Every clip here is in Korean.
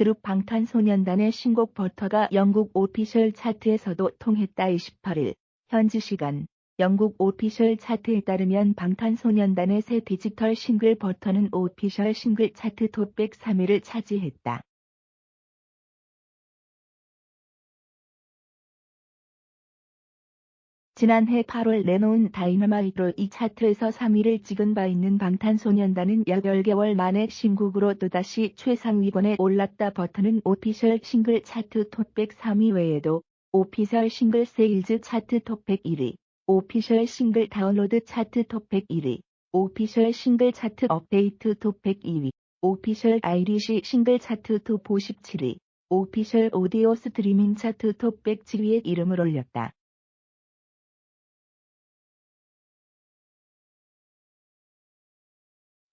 그룹 방탄소년단의 신곡 버터가 영국 오피셜 차트에서도 통했다 28일 현지 시간 영국 오피셜 차트에 따르면 방탄소년단의 새 디지털 싱글 버터는 오피셜 싱글 차트 톱백 3위를 차지했다. 지난해 8월 내놓은 다이너마이트로 이 차트에서 3위를 찍은 바 있는 방탄소년단은 약 10개월 만에 신곡으로 또다시 최상위권에 올랐다 버터는 오피셜 싱글 차트 톱백 3위 외에도 오피셜 싱글 세일즈 차트 톱백 1위, 오피셜 싱글 다운로드 차트 톱백 1위, 오피셜 싱글 차트 업데이트 톱백 2위, 오피셜 아이리시 싱글 차트 톱 57위, 오피셜 오디오 스트리밍 차트 톱백 7위에 이름을 올렸다.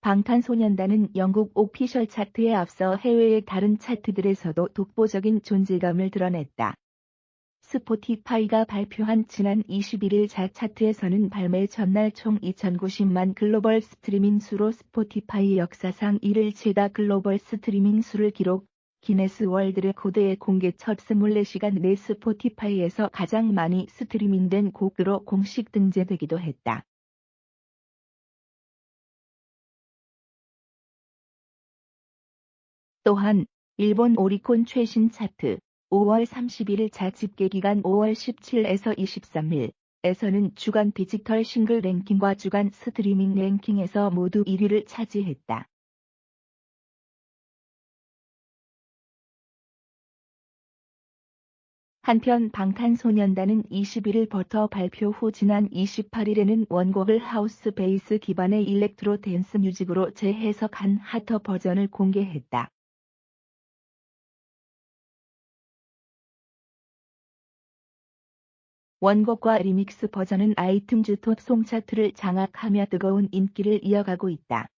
방탄소년단은 영국 오피셜 차트에 앞서 해외의 다른 차트들에서도 독보적인 존재감을 드러냈다. 스포티파이가 발표한 지난 21일 자 차트에서는 발매 전날 총 2090만 글로벌 스트리밍 수로 스포티파이 역사상 1을 최다 글로벌 스트리밍 수를 기록, 기네스 월드 레코드의 공개 첫 24시간 내 스포티파이에서 가장 많이 스트리밍된 곡으로 공식 등재되기도 했다. 또한 일본 오리콘 최신 차트 5월 31일 자 집계기간 5월 17에서 23일 에서는 주간 디지털 싱글 랭킹과 주간 스트리밍 랭킹에서 모두 1위를 차지했다. 한편 방탄소년단은 21일 버터 발표 후 지난 28일에는 원곡을 하우스 베이스 기반의 일렉트로 댄스 뮤직으로 재해석한 핫터 버전을 공개했다. 원곡과 리믹스 버전은 아이튠즈 톱송 차트를 장악하며 뜨거운 인기를 이어가고 있다.